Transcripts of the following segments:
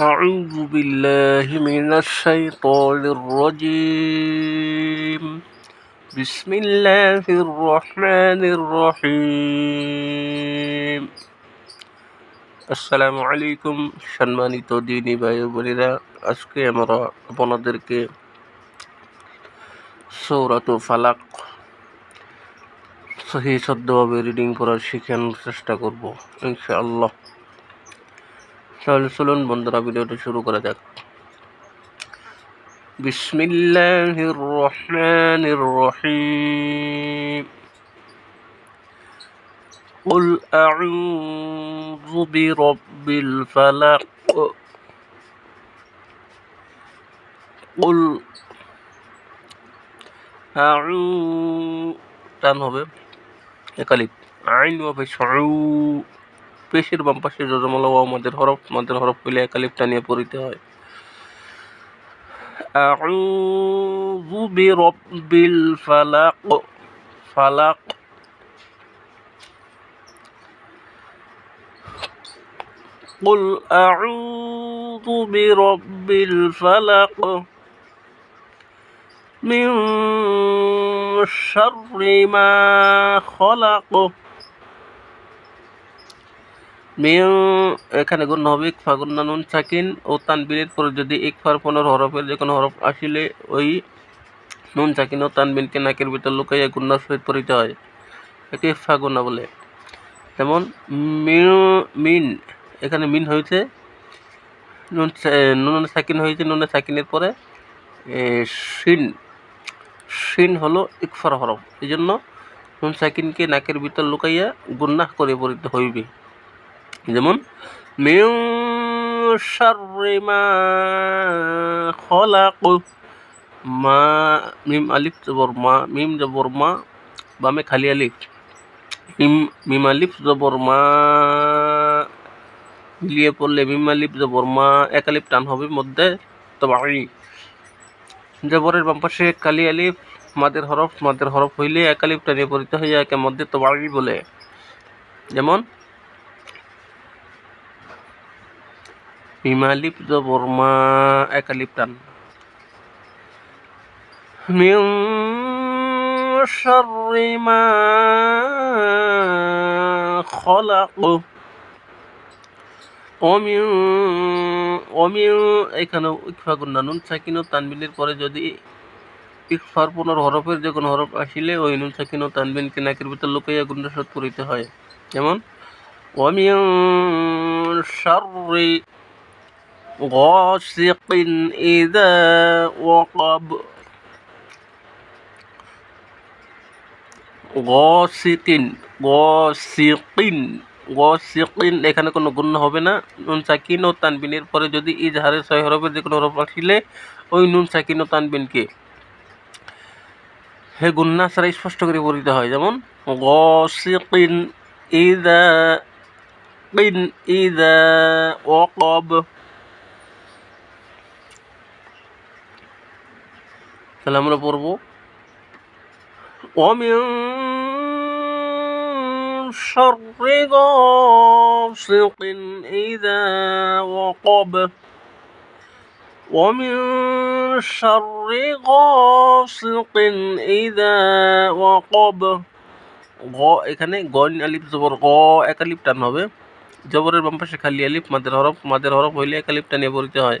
أعوذ بالله من الشيطان الرجيم بسم الله الرحمن الرحيم আসসালামু আলাইকুম সম্মানিত দিনী ভাই ও বোনেরা আজকে আমরা আপনাদেরকে সৌরাত ফালাক সহি শুদ্ধভাবে রিডিং করার শেখানোর চেষ্টা করব ইনশাআল্লাহ তাহলে চলুন বন্ধুরা ভিডিওটি শুরু করা যাক বিসমিল্লাহির রহমানির রহিম قل أعوذ برب الفلق قل أعوذ টান হবে একালিপ আইন হবে সউ পেশের বাম পাশে জজমালা ও মাদের হরফ মাদের হরফ পেলে একালিপ টানিয়ে পড়িতে হয় আউযু বিরাব্বিল ফালাক ফালাক قل أعوذ برب الفلق من شر ما خلق মিউ এখানে গুণ হবে ইকফা গুন্না নুন সাকিন ও তানবিনের পরে যদি ইকফার পনেরো হরফের যে কোনো হরফ আসিলে ওই নুন সাকিন ও তানবিনকে নাকের ভিতর লুকাইয়া গুন্নার সহিত পড়িতে হয় একে ইকফা গুন্না বলে। যেমন মিউ মিন, এখানে মিন হয়েছে। নুন নুন সাকিন হয়েছে, নুনে সাকিনের পরে শিন। শিন হলো ইকফার হরফ। এই জন্য নুন সাকিনকে নাকের ভিতর লুকাইয়া গুন্নাহ করে পড়িতে হইবে। যেমন মিউ মা মিম মিম বামে খালি আলিফ। মিম পড়লে হবে মধ্যে জবরের বাম পাশে কালি আলিফ, মাদের হরফ মাদের হরফ হইলে এক টানিয়ে পরিতে হয়ে একে মধ্যে তবাই বলে। যেমন মিমালিপ জবর মা একালিপ টান মিন শাররি মা খলাক অমিউ অমিউ এখানে ইকফা গুন্না নুন সাকিন তানবিনের পরে যদি ইকফার পুনর হরফের যে কোনো হরফ আসিলে ওই নুন সাকিন ও তানবিনকে নাকের ভিতর লুকাইয়া গুন্ডা সৎ করিতে হয়। যেমন অমিউ শাররি غاسق إذا وقب গসিকিন গসিকিন গসিকিন এখানে কোনো গুণ হবে না নুন সাকিন ও তানবিনের পরে যদি ইজহারের ছয় হরফের যে কোনো হরফ আসলে ওই নুন সাকিন ও তানবিনকে হে গুন্না ছাড়া স্পষ্ট করে পড়িতে হয় যেমন গসিকিন ইদা কিন ইদা ওকব তাহলে আমরা পড়ব ومن شر غاسق إذا وقب ومن شر غاسق إذا وقب গ এখানে গন আলিফ জবর গ এক আলিফ টান হবে জবরের বাম পাশে খালি আলিফ মাদের হরফ মাদের হরফ হইলে এক আলিফ টানিয়ে পড়িতে হয়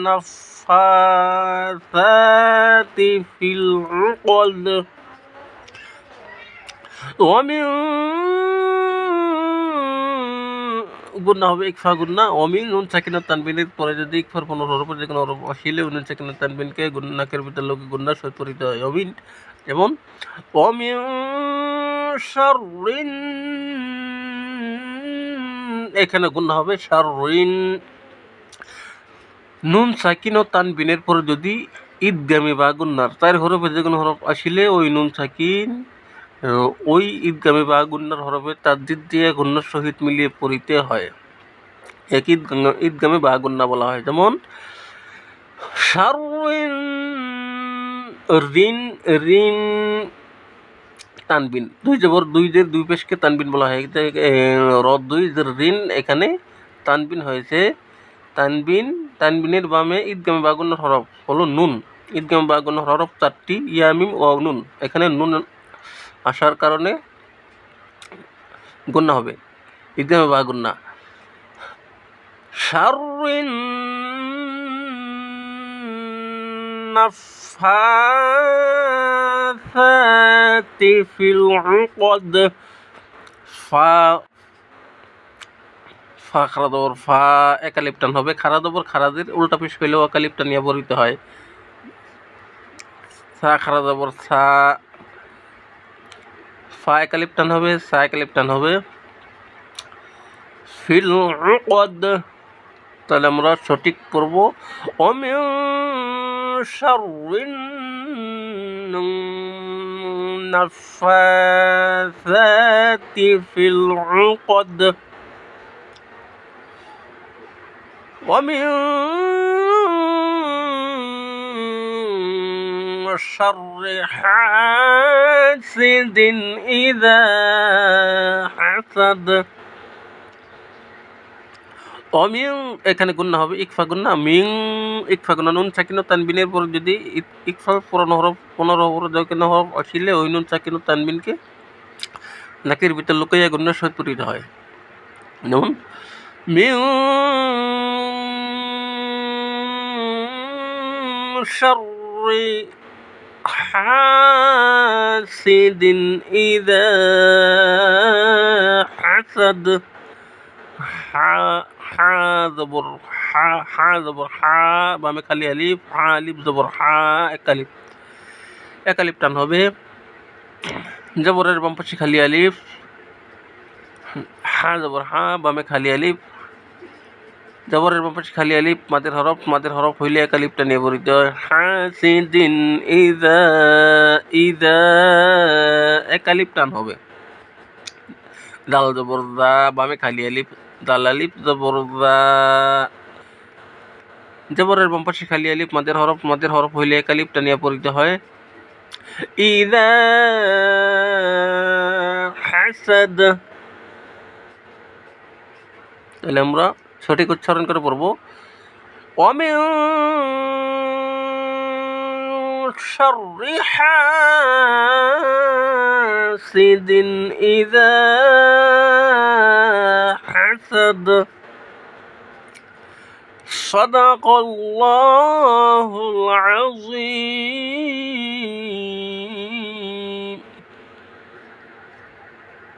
النفاثات في العقد ومن গুন্না হবে ইকফা গুন্না অমিন নুন সাকিনা তানবিনের পরে যদি ইকফার পনেরো হরফ যে কোনো হরফ আসিলে নুন সাকিনা তানবিনকে গুন্নাকের ভিতরে লোকে গুন্না সহিত পরিতে হয় অমিন যেমন অমিন শাররিন এখানে গুন্না হবে শাররিন নুন সাকিন ও তানবিনের পরে যদি ঈদগামী বা গুন্নার তার হরফে যে কোনো হরফ আসিলে ওই নুন সাকিন ওই ঈদগামী বা গুন্নার হরফে তাদ্দিদ দিয়ে গুন্নার সহিত মিলিয়ে পড়িতে হয়। এক ঈদ ঈদগামী বা গুন্না বলা হয়। যেমন শারুইন রিন রিন তানবিন। দুই জবর দুই দের দুই পেশকে তানবিন বলা হয়। এতে, এ, র দুই জের রিন এখানে তানবিন হয়েছে। তানবিন, তানবিনের বামে ঈদগামে বাগুন্নর হরফ হলো নুন। ঈদগামে বাগুন্নর হরফ চারটি, ইয়ামিম ও নুন। এখানে নুন আসার কারণে গুন্না হবে। ঈদগামে বাগুন্না শারুন নাফাসাতি ফিল উকদ ফা ফা খারা দবর ফা, একালিপটান হবে। খারা দবর খারাদের উল্টা পিস পেলেও একালিপটান নিয়ে বরিতে হয়। সা খারা দবর সা, ফা, একালিপটান হবে, সা, একালিপটান হবে। ফিল উকদ, তাহলে আমরা সঠিক পড়ব অমিন শাররিন ফিল উকদ। ومن شر حاسد إذا حسد অমিং এখানে গুন্না হবে ইকফা গুন্না মিং ইকফা গুন্না নুন চাকিনো তানবিনের পর যদি ইক- ইকফা পুরনো হরফ পনেরো হরফ যখন হরফ আসিলে ওই নুন চাকিনো তানবিনকে নাকের ভিতর লুকাইয়া গুন্নার সহিত পরিত হয় যেমন মিং হাসিদিন ইদা হাসাদ হা হা জবর হা হা জবর হা বামে খালি আলিফ, হা আলিফ, জবর হা, এক আলিফ। এক আলিফ টান হবে। জবরের বাম পাশে খালি আলিফ। হা, জবর হা, বামে খালি আলিফ। জবরের বাম পাশে খালি আলিপ, মাদের হরফ মাদের হরফ হইলে এক আলিফটা নিয়ে পড়িতে হয় হাসিদিন ইদা ইদা, এক আলিফ টান হবে। দাল জবর দা, বামে খালি আলিফ দাল আলিপ জবর দা। জবরের বাম খালি আলিপ, মাদের হরফ মাদের হরফ হইলে এক আলিফ টানিয়া পড়িতে হয়। ইদা, হাসাদ। তাহলে আমরা সঠিক উচ্চারণ করে পড়বো অমিন شر حاسد إذا حسد صدق الله